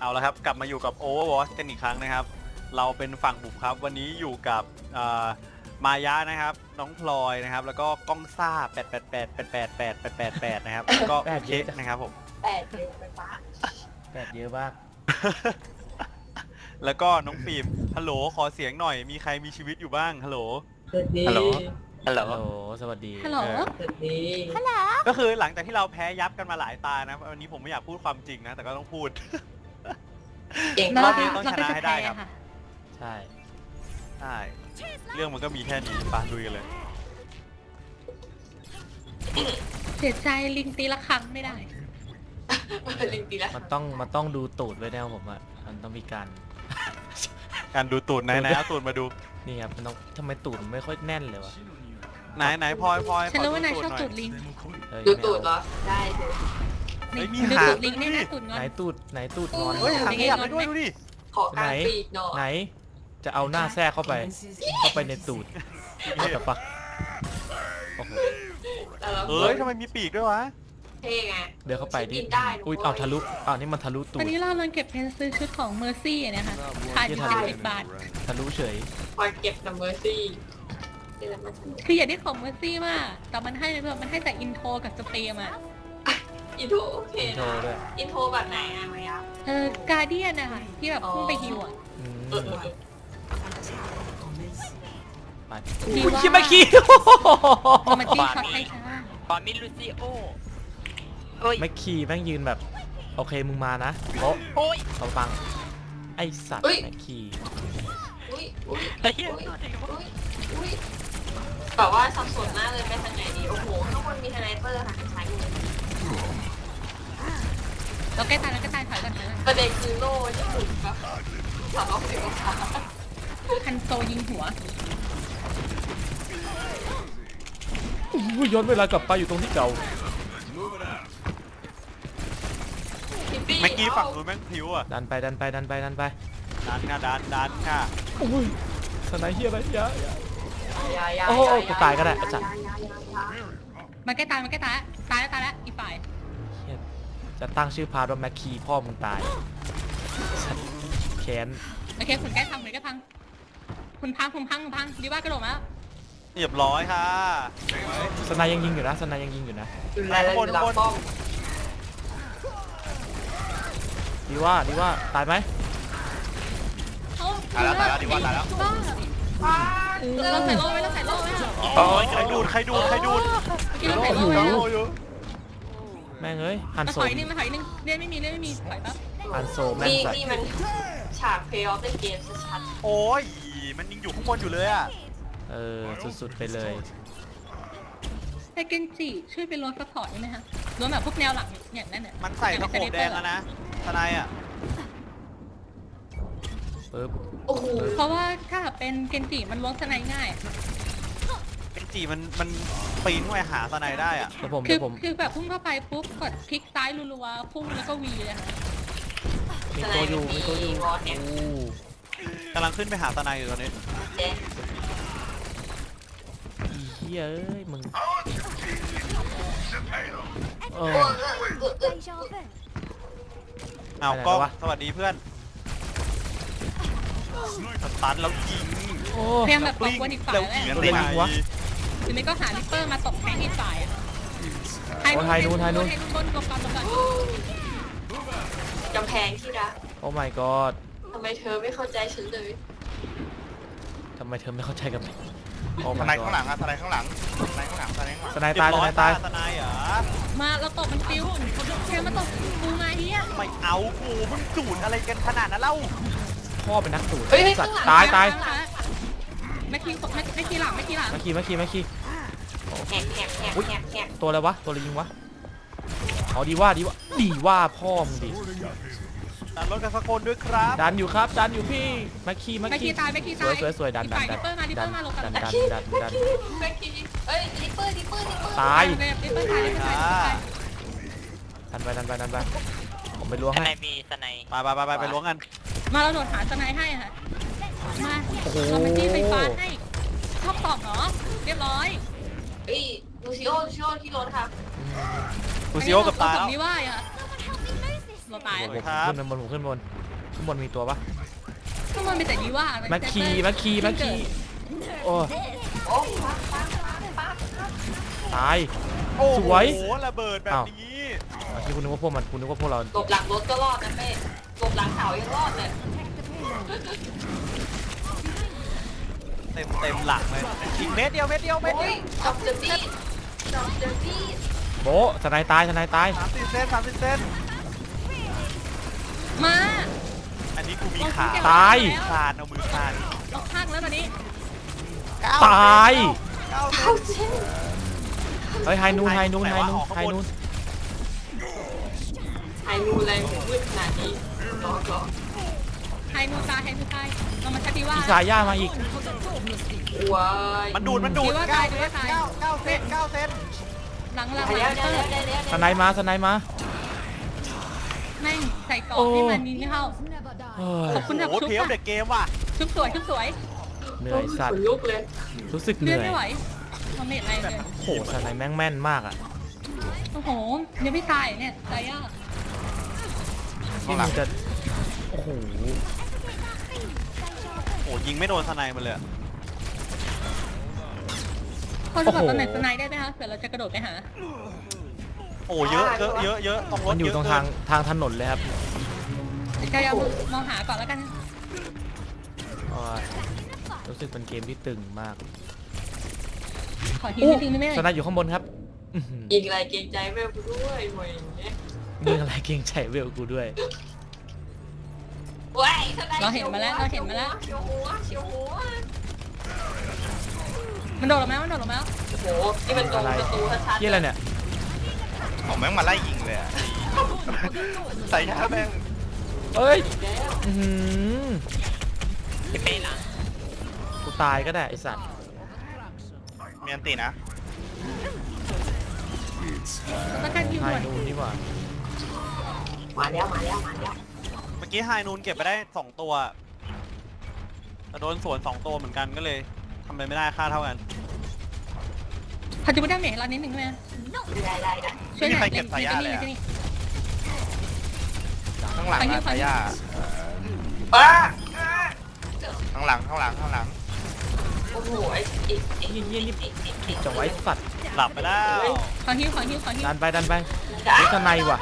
เอาละครับ กลับมาอยู่กับ Overwatch กันอีกครั้งนะครับ เราเป็นฝั่งบุกครับ วันนี้อยู่กับเอ่อมายะนะครับ น้องพลอยนะครับ แล้วก็ก้องซ่า8 8 8 8 8 8 8 8 8นะครับแล้วก็แปดเค้กนะครับผม แปดเดียวไปปะแปดเยอะมากแล้วก็น้องฟิล์มฮัลโหลขอเสียงหน่อย มีใครมีชีวิตอยู่บ้างฮัลโหล ฮัลโหล ฮัลโหลฮัลโหลสวัสดีฮัลโหล เออสวัสดีก็คือหลังจากที่เราแพ้ยับกันมาหลายตานะวันนี้ผมไม่อยากพูดความจริงนะ แต่ก็ต้องพูด เก่งเรารมาอบนี้กต้องชนะให้ได้ครับเาก็จะแพ้ะใช่ ใช่เรื่องมันก็มีแค่นี้ไปะลุยกันเลย เสียใจลิงตีละครั้งไม่ได้ ลิงตีแล้วมันต้องมันต้องดูตูดไว้แนวผมอะมันต้องมีการ การดูตูดไหนไหนเอาตูดมาดู นี่ครับมันต้องทำไมตูดมันไม่ค่อยแน่นเลยวะ ไหนไหนพลอยพลอยฉันรู้ว่านายขชอบหตูดลิงเฮ้ยดูไม่ตูดเอาเหรอ ได้เลย เฮ้ยมีดูหางตูดลิงเนี่ยนะตูดงอไหนนตูดไหนตูดงอนเฮ้ยหางขยับได้ด้วยดูดิขอกลางปีกหน่อยไหน จะเอาหน้าแทรกเข้าไป เข้าไปในตูดเอาแต่ปะโอ้โหแต่เราเอ้ยทำไมมีปีกด้วยวะเท่ไงเดินเข้าไปดิ ฉันกินได้อุ้ยเอาทะลุอ้าวนี่มันทะลุตูวัด นนี้เราลองเก็บเพนซื้อชุดของเมอร์ซี่นะคะขาดอยู่ที่เจ็ดทำสิบบาท ทะลุเฉย คอยเก็บนัมเบอร์ซี่ เดี๋ยวมันคืออยากได้ของเมอร์ซี่มากแต่มันให้แบบมันให้แต่อินโทรกับสเปรย์มาอินโทรโอเคอินโทรนะด้วยอินโทรแบบไหนอะมายะ เออกาเดียนนะคะที่แบบพุ่งไปฮิวอะอืมเออเออเออ ไปดีว่า คิดไม่คิดเอามันจี้ช็อตให้ช้าตอนนี้ลูซิโอเฮ้ยไม่ขี่แม่งยืนแบบ โอเคมึงมานะโอ๊ะโอ้ยเอาฟัง ไอสัตว์แม่งขี่อุ้ยอุ้ยไอ้เหี้ยอุ้ยอุ้ยอุ้ย แต่ว่าสับสนมากเลยไปทางไหนดีโอ้โหข้างบนมีทนายเปอร์ค่ะทางซ้ายมือเราใกล้ตายแล้วใกล้ตายถอยก่อนถอยก่อนประเด็นคือโล่ที่หมุนแบบสามร้อยสิบองศาคันโซยิงหัวอุ้ยย้อนเวลากลับไปอยู่ตรงที่เก่าคิปปี้เมื่อกี้ฝั่งนู้นแม่งพลิ้วอะดันไปดันไปดันไปดันไปดันค่ะดันดันค่ะอุ้ยสไนเฮียอะไรเฮี ยยายาโอ้โหกูตายก็ได้อาจารย์มันใกล้ตายมันใกล้ตายแล้วตายแล้วตายแล้วอีกฝ่ายเหี้ยจะตั้งชื่อพาร์ทว่าแม็กคีพ่อมึงตายสัตว์แค้นโอเคคุณใกล้ทำเลยก็พังคุณพังคุณพังคุณพังดีว่ากระโดดมาแล้วเรียบร้อยค่ะสไนยังยิงอยู่นะสไนยังยิงอยู่นะดูแลแล้วดูหลังป้อมดีว่าดีว่าตายไหมเขาตายแล้วตายแล้วดีว่าตายแล้ว บ้า เราใส่โล่ไว้เราใส่โล่ไว้อะโอ้ยใครดูดใครดูดใครดูดเมื่อกี้เราใส่โล่ไว้อะโอ้ยแม่งเอ้ยฮันมาโซถอยนึงมาถอยนึงเล่นไม่มีเล่นไม่มีถอยปั๊บฮันโซแม่งนี่ใส่นี่มันฉากเพย์ออฟในเกมชัดโอ้ยมันยิงอยู่ข้างบนอยู่เลยอะเออสุดๆไปเลยแต่เกนจิช่วยเป็นรถซัพอร์ตได้ไหมฮะรถแบบพวกแนวหลังอย่างนั้นเนี่ยมันใส่ตะโขบแดงอะนะทนายอะปึ๊บ โอ้โหเพราะว่าถ้าเป็นเกนจิมันล้วงสไนง่าย เป็นจีมันมันปีนเข้าไปหาทนายได้อะ แล้วผมคืแล้อวผมคือแบบพุ่งเข้าไปปุ๊บกดคลิกซ้ายรัวๆพุ่งแล้วก็วีเลยค่ะมีตัวอยู่มีตัวอยู่วอร์แฮมอู้กำลังขึ้นไปหาทนายอยู่ตอนนี้ เจ๊อีเหี้ยเอ้ยมึงเอเอออเออเออเออเอาไปไหนกล้องแล้ววะ สวัสดีเพื่อน สตันแล้วยิงโอ้พยายามแบบตบกวนอีกฝ่ายแล้วแหละยิงเล่นยิงวะหรือไม่ก็หาลิปเปอร์มาตบแทงอีกฝ่ายอะโอ้ไทยนู้นไทยนู้นไทยนู้นบนกบก่อนกบก่อนกำแพงที่รักโอ้ my god ทำไมเธอไม่เข้าใจฉันเลยทำไมเธอไม่เข้าใจกับโอ้ท my นายข้างหลั god งอะทนายข้างหลังทนายข้างหลังทนายข้างหลังสไนตายสไนตายทนายเหรอมาเราตบมันฟิวแค่มาตบกูไงเฮียไม่เอากูมึงจูดอะไรกันขนาดนั้นเล่า พ่อเป็นนักสูตรเฮ้ยสัตว์ข้างหลังตายตายไม่คีไม่ไม่คีหลังไม่คีหลังมาขี่มาขี่มาขี่แหกแหกแหกแหกแหกตัวอะไรวะตัวอะไรยิงวะเอาดีว่าดีว่าดีว่าพ่อมึงดิดันรถกันสักคนด้วยครับดันอยู่ครับดันอยู่พี่มาขี่มาไม่คีขี่ตายไม่คีสตาวยยสวยสวยดันดันอีกดัฝ่ายนลิปเปอร์มาลิปเปอร์มาลงกันดันแม็กดันกี้ดันแม็กดันกี้แม็กกี้เอ้ยลิปเปอร์ลิปเปอร์ลิปเปอร์ตายลิปเปอร์ตายลิปเปอร์ตายลิปเปอร์ตายดันไปดันไปดันไปผมไปล้วงทให้นายมีทนายไปไปไปไปไปล้วงกัน มาเราโดดหาสไนให้ค่ะ มาเราเป็นที่ไฟฟ้าให้ชอบตอบเนาะเรียบร้อยเอ้ยลูซิโอลูซิโอที่รถค่ะกูซิโอกับตายเรแล้วสองนี่ว่าอะเราตายสอะวยครับขึ้นบนผมขึ้นบนขึ้นบนมีตัวปะข้างบนมีแต่ยีว่าแม็กคีแม็กคีแม็กคีโอ้โอ้ปักปักปักปักตายโอ้สวยโหระเบิดแบบอ้าวนี้เมื่อกี้คุณนึกว่าพวกมันคุณนึกว่าพวกเราหลบหลังรถก็รอดนะเป้ หลบหลังเสายังรอดเลย เต็มเต็มหลังเลยอีกเม็ดเดียวเม็ดเดียวเม็ดโอ้เดียยวจับเดอะบีดจับเดอะบีดโบะสไนตายสไนตายสามสิบเซนสามสิบเซนมาอันนี้กูมีขาตาย คลานเอามือคลานเราข้างแล้วตอนนี้เก้ตายเก้าเซเข้านเส้นเฮ้ยไฮนูนไฮนูนไฮนูนไฮนูนไฮนูอะไรถึงมืดขนาดนี้ รอรอไฮนูตายไฮนูตายเรามาชักดีว่าอีซาย่ามาอีกว้ายมันดูดมันดูดดีว่าเก้าตายเซดีนว่าตายเก้าเก้าเซนเก้าเซนหลังหลังหเดี๋ยวลังเดี๋ยวเดี๋ยวเดี๋ยวเดี๋ยวสไนมาสไนมาแม่งใส่กรอบโอ้ให้มันยิงไม่เข้า เฮ้ยขอบคุณครับโอ้โหชุบเทียบอะเด็กเกมว่ะชุบสวยชุบสวยเหนื่อยสัตขว์นลุกเลยรู้สึกเหเลื่อนื่นอยไม่ไหวเราไม่เห็นอะไรเลยโอ้โหสไนแม่งแม่นมากอะโอ้โหยังไม่ตายเนี่ยตายยากนี่มันจะ โอ้โหโอ้ยิงไม่โดนสไนมันเลยอะเขาจะบอกตำแหน่งสไนด์ได้ไหมคะเผื่อเราจะกระโดดไปหา โอ้เยอะเยอะเยอะเยอะตรงรมัถนอยู่เะตรงเกิทางทางถนนเลยครับจะยาวมองหาก่อนแล้วกันเพราะว่ารู้สึกเป็นเกมที่ตึงมากขอทีนิดนึงได้ไหมสไนอยู่ข้างบนครับอื้อหืออีกอะไรเกรงใจแม่กูด้วยเว้ยยิงอะไรเก่งใจเวลกูด้วยเว้ยทนายเราเห็นมาแล้วเราเห็นมาแล้ว เชียวหัวเชียวหัวมันโดดลงมาแล้วมันโดดลงมาแล้วโอ้โหนี่มันตรงประตูชัดๆที่อะไรเนี่ยผมแม่งมาไล่ยิงเลยอะใส่ยาแม่งเอ้ยแล้วอื้อหือเป้หลังกูตายก็ได้ไอสัตว์มีอันตีนะแล้วกันยิงไฮด่วนนูนดีกว่ามาแล้วมาแล้วมาแล้วเมื่อ กี้ไฮนูนเก็บไปได้สองตัวแต่โดนสวนสองตัวเหมือนกันก็เลยทำอะไรไม่ได้ค่าเท่ากัน พันจุดดาเมจเรานิดนึงไหมได้ได้ได้ช่วยหน่อยไม่มีใครเก็บสายยาเลยอะนี่ ข้างหลังนะสายยาป้าข้างหลังข้างหลังข้างหลังโอ้โหไอ้ไอ้ไอ้เยี่ยเยี่ยนี่ไอ้ไอ้ไอ้จะไว้สัตว์หลับไปแล้ว ขอฮิวขอฮิวขอฮิวดันไปดันไปได้เฮ้ยสไนว่ะ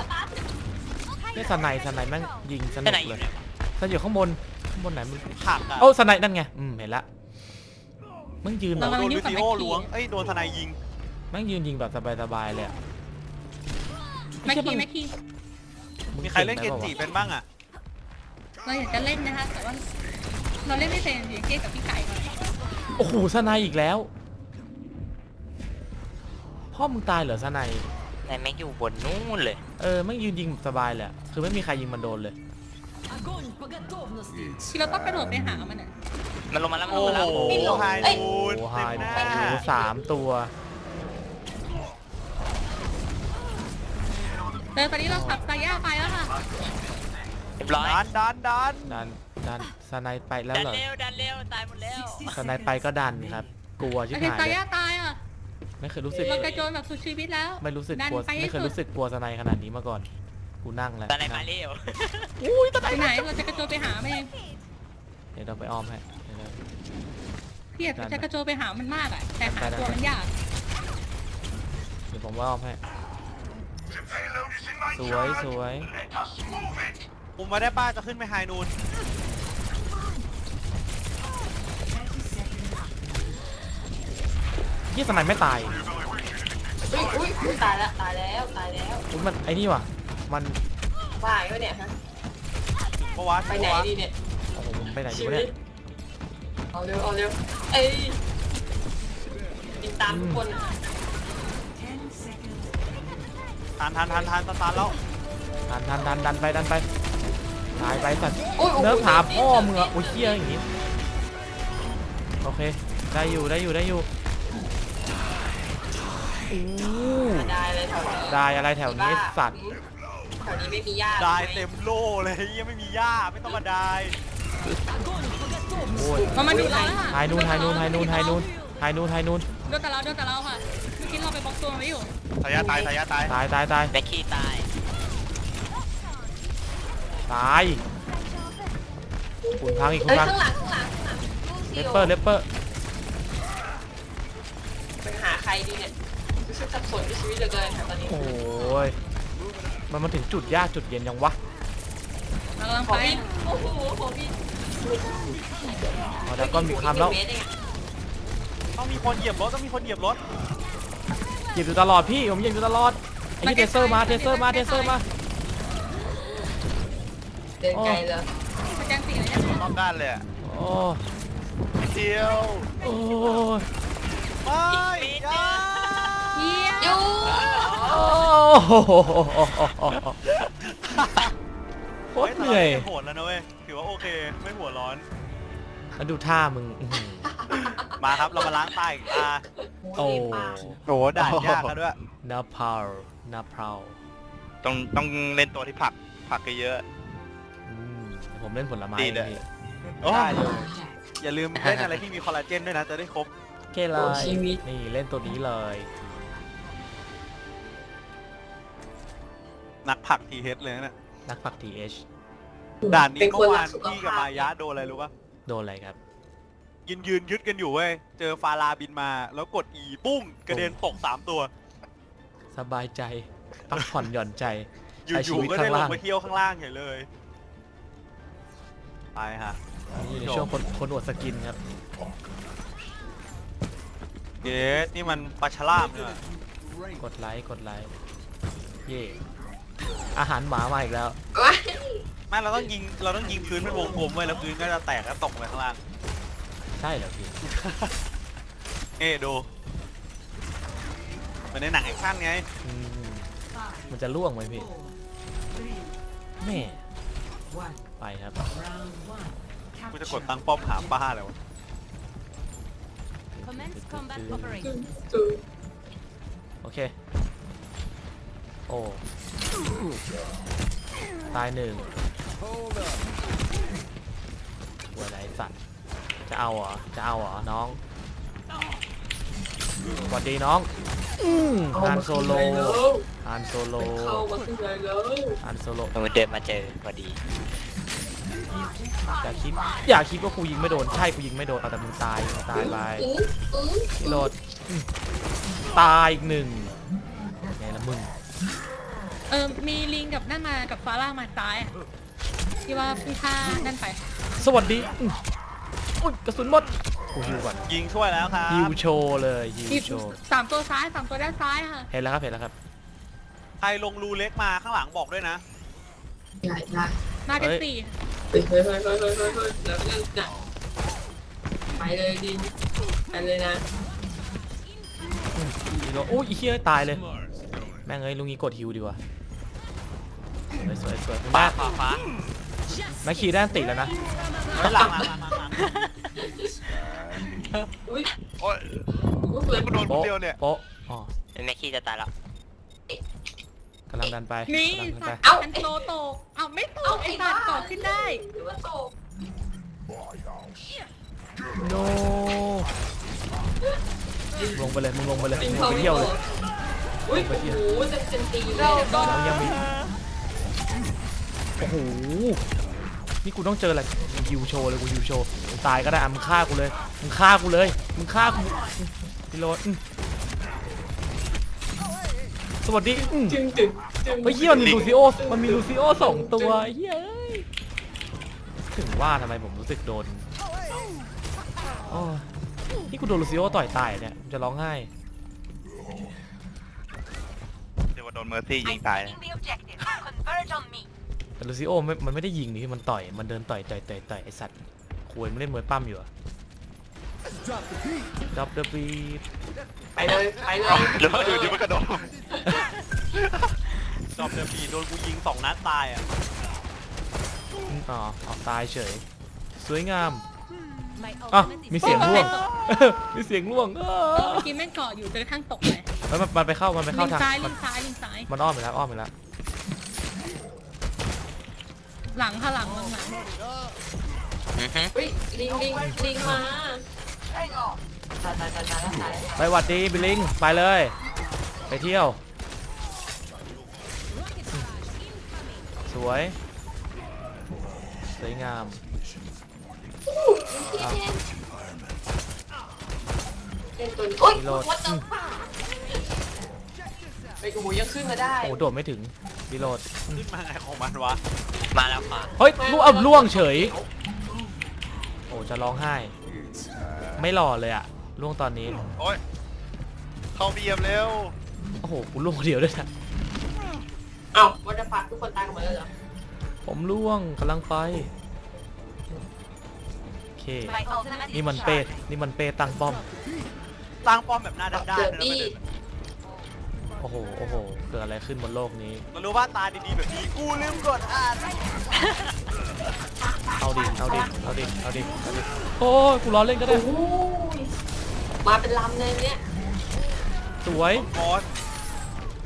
เฮ้ยสไนสไนแม่งยิงสนุที่กไหนอเลยู่ยเนี่ยสไนอยู่ข้างบนข้างบนไหนมันผักอะโอ้สไนนั่นไงอืมเห็นละแม่งยืนแบโดบนลูซิโอล้วงเอ้ยโดนทนายยิงแม่งยืนยิงแบบสบายๆเลยอะแม็กคีแม็กคีงมีใครเล่นเกนจิปะวะเป็นบ้างอะเราอยากจะเล่นนะคะแต่ว่าเราเล่นไม่เป็นอยู่เก้กับพี่ไก่ก่อนโอ้โหสไนอีกแล้วพ่อมึงตายเหรอสไน ไหนแม่งอยู่บนนู้นเลย เออแม่งยืนยิงแบบสบายเลยอะคือไม่มีใครยิงมันโดนเลยที่เราต้องกระโดดไปหามันอะ มันลงมาแล้วมันโอ้ลงมาแล้วโหไฮนูนโอ้ไฮเต็มหน้าโอ้โหสามตัว เออตอนนี้เราขับไซย่าไปแล้วค่ะ เรียบร้อยดันดันดันดันดันสไนไปแล้วดันเหรอเร็วดันเร็วตายหมดแล้ว สไนไปก็ดันครับ กลัวชิบโอเคหายไซเลยย่าตายอะ ไม่เคยรู้สึก เรากระโจนแบบสุดชีวิตแล้ว ไม่รู้สึกดันกลัวไปให้ไม่เคยสุดรู้สึกกลัวสไนขนาดนี้มาก่อน กูนั่งแล้วตอนไหนมาเร็วไปไหนเราจะกระโจนไปหามันเองเดี๋ยวเราไปอ้อมให้เดี๋ยวเรา พี่อยากจะกระโจนไปหามันมากอะ แต่หาได้ตัวได้มันยาก เดี๋ยวผมว่าอ้อมให้ สวยสวยคุมไว้ได้ป้าจะขึ้นไปไฮนูน ยี่สไนไม่ตายอุ้ยอุ้ยอุ้ยตายแล้วตายแล้วตายแล้วอุ๊ยมันไอ้นี่ว่ะ มันว่าไงวะเนี่ยฮะปะวะไปไหนปะวะดีเนี่ยโอ้โหมันไปไหนอชียู่วิเนี่ตยเอาเร็วเอาเร็วเอ้ยติดตามทุกคนอะทันทันทันทันสตาร์ทแล้วดันดันดันดันไปดันไปตายไปสัตว์โอ้ยโอ้ยเนิร์ฟหาพ่อมึงอะโอ้ยเชี่ยอย่างงี้โอเค ได้อยู่ได้อยู่ได้อยู่อู้ ได้เลยแถวนี้ได้อะไรแถวนี้สัตว์ แถวนี้ไม่มีหญ้าได้เต็มโล่เลยยังไม่มีหญ้าไม่ต้องมาได้โอ้ยมันมาดูเราแล้วค่ะไฮนูนไฮนูนไฮนูนไฮนูนไฮนูนไฮนูนโดนแต่เราโดนแต่เราค่ะคิดเราไปบล็อกตัวมันไว้อยู่ทายาตายทายาตายตายตายตายแบ็คกี้ตายตายคุณพังอีกคุเอ้ณยพังข้างหลังข้างหลังข้างหลังลูกเลเสียปวเปอร์เลปเปอร์ ไปหาใครดีเนี่ย รู้สึกสับสนกับชีวิตเหลือเกินค่ะตอนนี้โอ้ยมันมาถึงจุดยากจุดเย็นยังวะเรากำลังขอไปบินโอ้โหขอบินอ๋อแล้วก็มีคำแล้วเมตรเองอะต้องมีคนเหยียบรถต้องมีคนเหยียบรถเหยียบอยู่ตลอดพี่ผมเหยียบอยู่ตลอดไอ้ที่เทเซอร์มาเทเซอร์มาเทเซอร์มาเดินไกลเลยสแกนสีอะไรเนี่ยรอบด้านเลยอะโอ้นิดเดียวโอ้ยไม่อยาเยี่ยมยูโอ้โคตรเหนื่อยโหดแล้วนะเว้ย ถือว่าโอเค ไม่หัวร้อน แล้วดูท่ามึงอื้อหือ มาครับ เรามาล้างตาอีกตาโอ้ โอ้ด่านยากแล้วด้วย นาพาวนาพาวต้องต้องเล่นตัวที่ผัก ผักเยอะ อืมผมเล่นผลไม้ดีเลยพี่ๆโอ้ได้เลย อย่าลืมเล่นอะไรที่มีคอลลาเจนด้วยนะ จะได้ครบโอเคเลยนี่เล่นตัวนี้เลย นักผักทีเฮดเลยนะเนี่ยนักผักทีเอชด่านนี้เป็นเมื่คนอรัวากนสุขพี่กับภาพมายะโดนอะไรรู้ปะโดนอะไรครับ ยืนยืนยึดกันอยู่เว้ย เจอฟาราบินมาแล้วกดอีปุ้งกระเด็นตกสามตัว สบายใจ พักผ่อนหย่อนใจ อใช้ชียู่วิตๆก็ข้าได้งลงล่าง ไปเที่ยวข้างล่างเฉยเลย ไปฮะนี่ในช่วงคนคนอวดสกินครับ เย้นี่มันปลาฉลามเนี่ยกดไลค์กดไลค์เย่ อาหารหมามาอีกแล้ว ว้ายไม่เราต้องยิงเราต้องยิงพื้นเป็นวงกลมไว้ยแล้วพื้นก็จะแตกแล้วตกไปข้างล่างใช่เหรอพี่ เอ้ดูเหมือนในหนังแอคชั่นไงอืมมันจะล่วงไหมพี่แม่ไปครับ กูจะกดตั้งป้อมหาป้าเลยวะ Commence combat operation. จูโอเค โอ้ ตายหนึ่งตัวอะไรสัตว์ จะเอาเหรอ จะเอาเหรอ น้องสวัสดีน้องอืมฮานโซโลฮานโซโลเข้ามาข้างในเลยฮานโซโลมันเดินมาเจอพอดี อย่าคิด อย่าคิดว่ากูยิงไม่โดน ใช่กูยิงไม่โดน เอาแต่มึงตายมึงตายไปอื้ออื้อพี่โรดอืมตายอีกหนึ่งไงละมึง เออมีลิงกับนั่นมากับฟาร่ามาซ้ายอะที่ว่าพี่ฆ่านั่นไป สวัสดีอืมอุ้ยกระสุนหมดกูฮิวก่อนยิงช่วยแล้วครับฮิวโชว์เลยฮิวมีโชว์สามตัวซ้ายสามตัวด้านซ้ายอะค่ะ เห็นแล้วครับเห็นแล้วครับ ใครลงรูเล็กมาข้างหลังบอกด้วยนะ ได้ได้มากันเฮ้ย สี่เฮ้ยเฮ้ยเฮ้ยเฮ้ยเฮ้ยเฮ้ยเฮ้ยแล้วเรื่องน่ะไปเลยดินไปเลยนะฮีโร่โอ้ยอีเหี้ยตายเลย แม่งเอ้ยลุงนี้กดฮิวดีกว่า สวยสวยสวยคุณฟ้าแม่ฟ้าฟ้าแม่ขี่ด้านติดแล้วนะเฮ้ยหลังหลังหลังหลังหลังอุ้ยโอ้ยอุ้ยเลยกูโดนคนโป๊ะเดียวเนี่ย โป๊ะอ๋อแม็กกี้จะตายแล้วกำลังดันไปนี่กำลังดันสัไปตว์เอาอันโตตกเอาไม่ตกไอ้สัตว์ตกขึ้นได้หรือว่าตกโนลงไปเลยมึงลงไปเลยยิงมึงเขาไปไม่เที่ยวโดเลยนอุ้ยโอ้โหเต็มเต็มตีเลยเรายังมี โอ้โห นี่กูต้องเจออะไรกูฮิวโชว์เลยกูฮิวโชว์มึงตายก็ได้อะมึงฆ่ากูเลย มึงฆ่ากูเลย มึงฆ่ากูพี่โรดอืมสวัสดีอืมจึงจึงจึงเฮ้ยเฮียมันมีลูซิโอ มันมีลูซิโอสองตัวเฮ้ยเอ้ยถึงว่าทำไมผมรู้สึกโดนโอ้ยนี่กูโดนลูซิโอต่อยตายเนี่ยจะร้องไห้เดี๋ยวว่าโดนเมอร์ซี่ยิงตายนะ the objective. Converge on me. แต่ลูซิโอไม่มันไม่ได้ยิงนี่มันต่อย มันเดินต่อยต่อยต่อยต่อยไอสัตว์คุยไม่ได้มวยปั้มอยู่อะดับเดบีไปเลยไปเลยแล้วอยู่ดีมันกระโดดจอบเดบีโดนกูยิงสองนัดตายอะอ๋อออกตายเฉย สวยงาม My อะ ultimate มี is เสียงร่วง มีเสียงร่วงอ้าเออเมื่อกี้แม่งเกาะอยู่จนกระทั่งตกเลยแล้วมันมันไปเข้า มันไปลิเข้างทาง ซ้ายมัลินงซ้ายลิงซ้าย มันอ้อมไปแล้ว อ้อมไปแล้ว หลังค่ะหลังมึงหลังอือฮึอุ้ยลิงลิงลิงมาไปหวัดดีบิลลิงไปเลย ไปเที่ยว สวยสวยงามเล่นตัวนี้โอ๊ยโหดวัดตัวไปโอ้โหยังขึ้นมาได้โอ้โดดไม่ถึงรีโหลด ขึ้นมาไงของมันวะ มาแล้วขวาเฮ้ยล่วงเอาล่วงเฉย โอ้จะร้องไห้ ไม่หล่อเลยอะล่วงตอนนี้ โอ้ยเข้าเบียมเร็วโอ้โหกูล่วงคนเดียวด้วยนะเอ้าวัดฟักทุกคนตายกันหมดแล้วเหรอผมล่วงกำลังไปโอเค My ultimate นี่มัน is เป้ charging. นี่มันเป้ตั้งป้อม ตั้งป้อมแบบหน้าด้านเจอๆนะบี้ประเด็น โอ้โห โอ้โห เกิดอะไรขึ้นบนโลกนี้เรารู้ว่าตาดีๆแบบนี้กูลืมกดอ่านเอาดิ เอาดิ เอาดิ เอาดิ เอาดิ โอ้ยกูล้อเล่นก็ได้ โอ้ยมาเป็นลำเลยเนี่ยสวยกร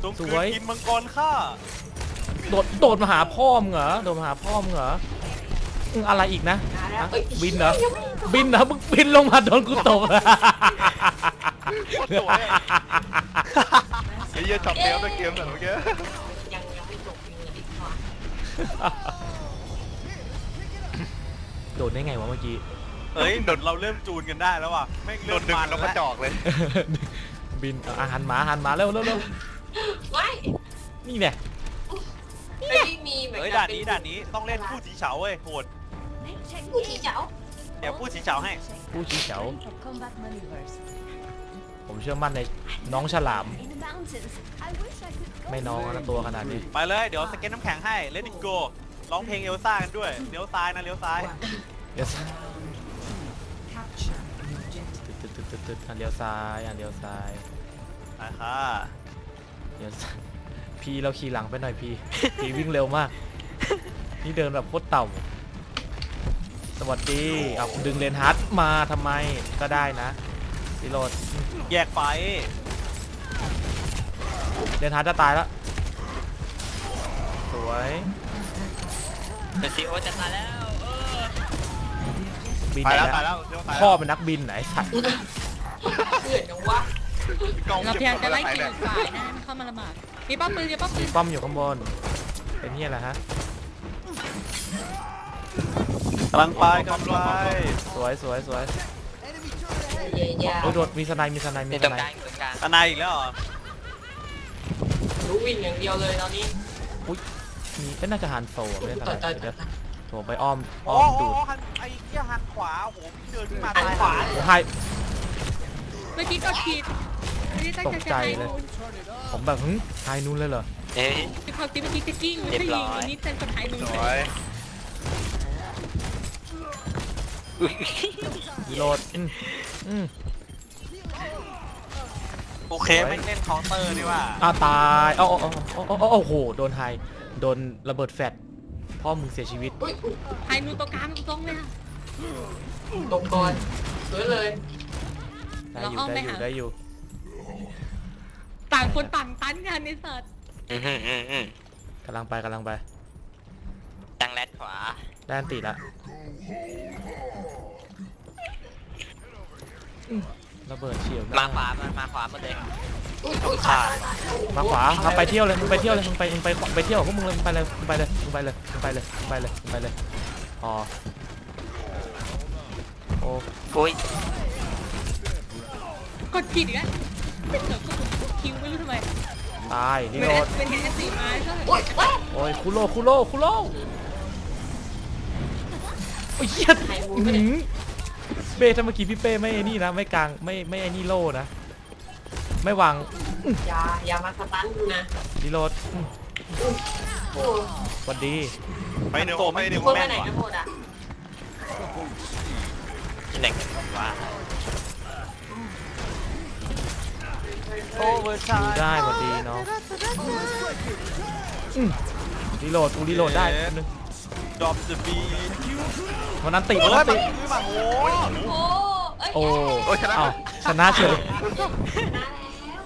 ตุ้มสคืวย นกินมังกรข้าโดด โดดมาหาพ่อมึงเหรอ โดดมาหาพ่อมึงเหรอมึงอะไรอีกนะมาแล้วฮะเอ้ยบินเหรอบินเหรอมึงบินลงมาโดนกูตบ โคตรสวยอะไอ้ เหี้ยช็อตเดียวในเกมแต่เมื่อกี้ยังยังไม่จบยังเหลืออีกฝั่งโดดได้ไงวะเมื่อกี้ เอ้ยเดนเราเริ่มจูนกันได้แล้วว่ะไม่งโดเริ่นมดึงมันแล้วก็จอกเลย บินเอาอาหารหมาอาหารหมาเร็วเร็วเร็วไม่นี่เนี่ยไอ้ที่มีเหมือนเฮ้ยกัด่านนี้ด่านนี้ต้องเล่นผู้สีเฉาเว้ยโหดผู้ที่เจ้าเดี๋ยวผู้สีเฉาให้ ผู้ชี้เฉา For combat maneuvers. ผมเชื่อมั่นในน้องฉลาม In the mountains, I wish I could go ไม่น้องนะตัวขนาดนี้ ไปเลย เดี๋ยวสเก็ตน้ำแข็งให้เลดิโกร้องเพลงเอลซ่ากันด้วย เลี้ยวซ้ายนะเลี้ยวซ้าย Yes ตึ๊ดตึ๊ดตึ๊ดตึ๊ดอันเลี้ยวซ้ายอันเลี้ยวซ้ายไปค่ะเลี้ยวซ้ายพี่เราขี่หลังไปหน่อยพี่ พี่วิ่งเร็วมาก นี่เดินแบบโคตรเต่า สวัสดีเอาดึงเลนฮาร์ดมาทำไมก็ได้นะรีโหลดแยกไฟ เลนฮาร์ดจะตายแล้ว สวยเดซีโอจะตายแล้วเออบินตายไหนแล้วตายแล้วแล้วเดี๋ยวตายพ่อแล้วเป็นนักบินไหนสัตว์เกิดจังวะกองเราพเก็ยายามบจะไล่ตายคิเลวยฝ่ายนะให้มันเข้ามาลำบากมีป้อมปืนมีป้อมปืนป้อมอยู่ข้างบน เป็นเฮียอะไรฮะ กำลังไปกำลังไปสวยสวยสวยเย่ยาโอ้ยโดดมีสไนด์มีสไนด์มีนี่สตรงไนกลางด์อยู่ตรงกลางตานายอีกแล้วเหรอ รู้วินอย่างเดียวเลยตอนนี้มีก็น่าจะหันโซ่ไม่ได้สต่อไนต่อด์ต่เดี๋อยวโถไปอ้อมโอ้อ้อมโหดูดหันไอ้เหี้ยหันขวาโอ้โหพี่เดินขึ้นมาหันตายขวาโอ้ไฮเมื่อกี้ก็ผิดไม่ได้ตั้งตกใจใจจะให้เลยผมแบบหึไฮนู้นเลยเหรอเฮ้ย คือความจริงเมื่อกี้จะกิ้งไม่ใช่ยิงอันนี้เต็มกดไทยมือสเลวยยรีโหลดอืมอืม โอเคไม่งเล่นเคาน์เตอร์นี่ว่าอ้าวตายเอ้าเอ้าเอ้าเอ้าเอ้าโอ้โห โดนไฮโดนระเบิดแฟดพ่อมึงเสียชีวิตอุ้ยอุ้ยไทยนูนตัวกลางตรงเลยค่ะตกก่อนสวยเลยได้เราอยู่อ้อมได้ไปอยู่ หา ได้อยู่ ต่างคนต่างตันกันในสัตว์อืมอืมอืมอืมกำลังไปกำลังไปตั้งแรดขวา ได้อันติละอืม ระเบิดเฉียวมาขวามามาขวาหมดเลยอุ้ยอุ้ยขาดมาขวามาไปเที่ยวเลยมึงไปเที่ยวเลยมึงไปมึงไปไปเที่ยวกับพวกมึงเลยมึงไปเลยมึงไปเลยมึงไปเลยมึงไปเลยมึงไปเลยมึงไปเลยพอโอ้อุ้ยกดผิดอีกแล้วไม่เกิดก็กดคิวไม่รู้ทำไมตายนี่เป็นโดเอนสเป็นเอสสี่ไม้ก็เลยอุ้ยว้าโอ้ยคุโรคุโรคุโรโอ้ยเหี้ย เป้ถ้าเมื่อกี้พี่เป้ไม่ไอ้นี่นะไม่กลางไม่ไม่ไอ้นี่โล่นะไม่วางอย่าอย่ามาสตันดูนะรีโหลดอืมโอ้สวัสดีไปเดี๋ยวไปเดี๋ยวคนไปไหนกันหมดอะหนึ่งผมว่าโอเวอร์ชาดูได้สวัสดีน้องอืมรีโหลดกูรีโหลดได้แป๊บนึง ดรอปจะบีวันนั้นติดเฮ้วันยนั้นมันติดคือแบบโอ้ยโอ้เอ้ยโอ้อ้าวชนะเฉยชนะแล้ว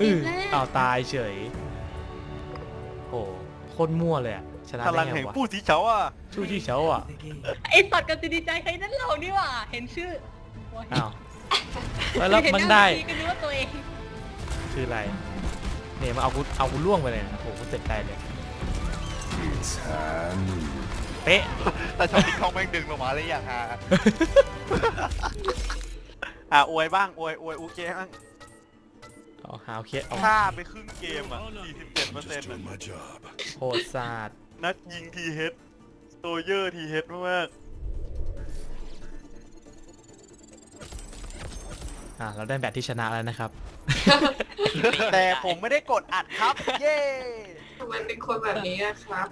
อืออ้าวตายเฉยโอ้โคตรมั่วเลยอะชนะพลัได้งไงแห่งวะผู้สีเฉาอะชู้ที่เฉาอะไอสัตว์กับจะดีใจใครนั่นเรานี่หว่า เห็นชื่อโอ้ยอ้าวแล้วแล้วมันได้ เห็หาก็รู้ว่าตัวเองคืออะไรเนี่ยมาเอากูเอากูล่วงไปเลยนะโอ้โหกูเจ็บใจเลย เป๊ะ แต่ชอบที่เขาแม่งดึงลงมาเลยอย่างฮาอะอวยบ้างอวยอวยอูเกบ้างเอาหาโอเคเอาฆ่าไปครึ่งเกมอะ47เปอร์เซ็นต์โหดศาสตร์นัดยิงทีเฮดโซเยอร์ทีเฮดมากอะเราได้แบบที่ชนะแล้วนะครับ ๆแต่ผมไม่ได้กดอัดครับ เย้ ทำไมเป็นคนแบบนี้อะครับ